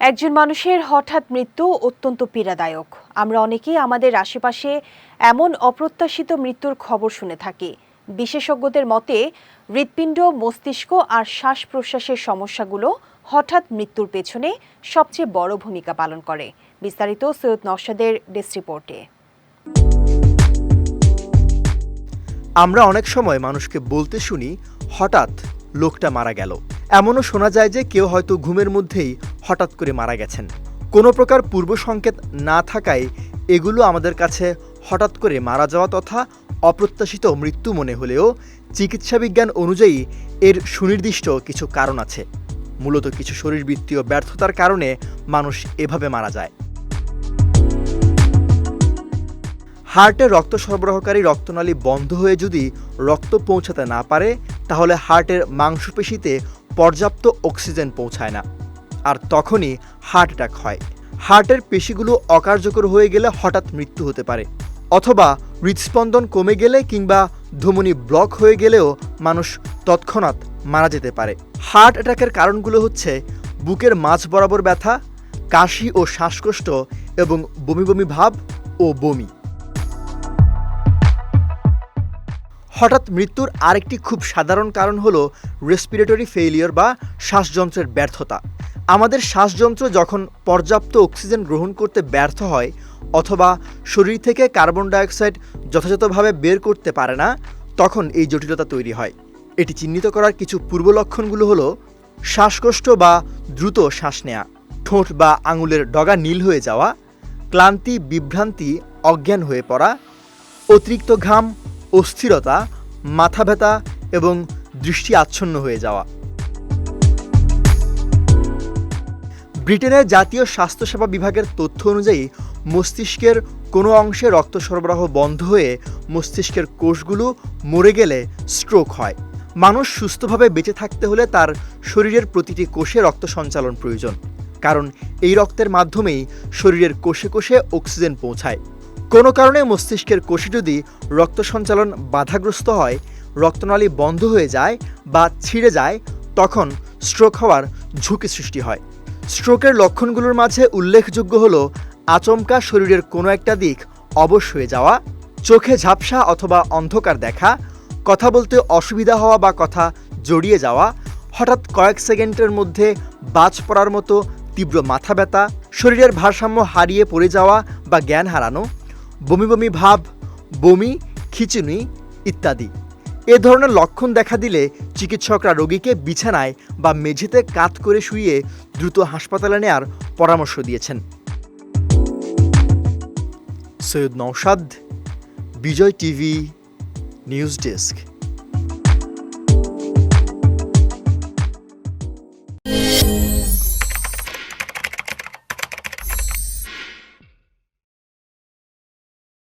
একজন মানুষের হঠাৎ মৃত্যু অত্যন্ত পীড়াদায়ক। আমরা অনেকেই আমাদের আশেপাশে এমন অপ্রত্যাশিত মৃত্যুর খবর শুনে থাকি। বিশেষজ্ঞদের মতে, হৃৎপিণ্ড, মস্তিষ্ক আর শ্বাস প্রশ্বাসের সমস্যাগুলো হঠাৎ মৃত্যুর পেছনে সবচেয়ে বড় ভূমিকা পালন করে। বিস্তারিত সৈয়দ নওশাদের ডেস্ক রিপোর্টে। আমরা অনেক সময় মানুষকে বলতে শুনি, হঠাৎ লোকটা মারা গেল। এমনও শোনা যায় যে কেউ হয়তো ঘুমের মধ্যেই হঠাৎ করে মারা গেছেন। কোনো প্রকার পূর্ব সংকেত না থাকায় এগুলো আমাদের কাছে হঠাৎ করে মারা যাওয়া তথা অপ্রত্যাশিত মৃত্যু মনে হলেও চিকিৎসা বিজ্ঞান অনুযায়ী এর সুনির্দিষ্ট কিছু কারণ আছে। মূলত কিছু শরীরবৃত্তীয় ব্যর্থতার কারণে মানুষ এভাবে মারা যায়। হার্টে রক্ত সরবরাহকারী রক্তনালী বন্ধ হয়ে যদি রক্ত পৌঁছাতে না পারে, তাহলে হার্টের মাংসপেশিতে পর্যাপ্ত অক্সিজেন পৌঁছায় না। আর তখনই হার্ট অ্যাটাক হয়। হার্টের পেশিগুলো অকার্যকর হয়ে গেলে হঠাৎ মৃত্যু হতে পারে। অথবা হৃদস্পন্দন কমে গেলে কিংবা ধমনী ব্লক হয়ে গেলেও মানুষ তৎক্ষণাৎ মারা যেতে পারে। হার্ট অ্যাটাকের কারণগুলো হচ্ছে বুকের মাঝ বরাবর ব্যথা, কাশি ও শ্বাসকষ্ট এবং বমি বমি ভাব ও বমি। হঠাৎ মৃত্যুর আরেকটি খুব সাধারণ কারণ হলো রেসপিরেটরি ফেইলিওর বা শ্বাসযন্ত্রের ব্যর্থতা। আমাদের শ্বাসযন্ত্র যখন পর্যাপ্ত অক্সিজেন গ্রহণ করতে ব্যর্থ হয়, অথবা শরীর থেকে কার্বন ডাইঅক্সাইড যথাযথভাবে বের করতে পারে না, তখন এই জটিলতা তৈরি হয়। এটি চিহ্নিত করার কিছু পূর্ব লক্ষণগুলো হলো শ্বাসকষ্ট বা দ্রুত শ্বাস নেওয়া ঠোঁট বা আঙুলের ডগা নীল হয়ে যাওয়া, ক্লান্তি, বিভ্রান্তি, অজ্ঞান হয়ে পড়া, অতিরিক্ত ঘাম, অস্থিরতা, মাথা ব্যথা এবং দৃষ্টি আচ্ছন্ন হয়ে যাওয়া। ব্রিটেনের জাতীয় স্বাস্থ্যসেবা বিভাগের তথ্য অনুযায়ী, মস্তিষ্কের কোনো অংশে রক্ত সরবরাহ বন্ধ হয়ে মস্তিষ্কের কোষগুলো মরে গেলে স্ট্রোক হয়। মানুষ সুস্থভাবে বেঁচে থাকতে হলে তার শরীরের প্রতিটি কোষে রক্ত সঞ্চালন প্রয়োজন, কারণ এই রক্তের মাধ্যমেই শরীরের কোষে কোষে অক্সিজেন পৌঁছায়। কোনো কারণে মস্তিষ্কের কোষে যদি রক্ত সঞ্চালন বাধাগ্রস্ত হয়, রক্তনালী বন্ধ হয়ে যায় বা ছিঁড়ে যায়, তখন স্ট্রোক হওয়ার ঝুঁকি সৃষ্টি হয়। স্ট্রোকের লক্ষণগুলোর মাঝে উল্লেখযোগ্য হল, আচমকা শরীরের কোনো একটা দিক অবশ হয়ে যাওয়া, চোখে ঝাপসা অথবা অন্ধকার দেখা, কথা বলতে অসুবিধা হওয়া বা কথা জড়িয়ে যাওয়া, হঠাৎ কয়েক সেকেন্ডের মধ্যে বাজ পড়ার মতো তীব্র মাথা ব্যথা, শরীরের ভারসাম্য হারিয়ে পড়ে যাওয়া বা জ্ঞান হারানো, বমি বমি ভাব, বমি, খিচুনি ইত্যাদি। এ ধরনের লক্ষণ দেখা দিলে চিকিৎসকরা রোগীকে বিছানায় বা মেঝেতে কাত করে শুয়ে দ্রুত হাসপাতালে নেয়ার পরামর্শ দিয়েছেন। Syed Naushad Bijoy TV, news desk.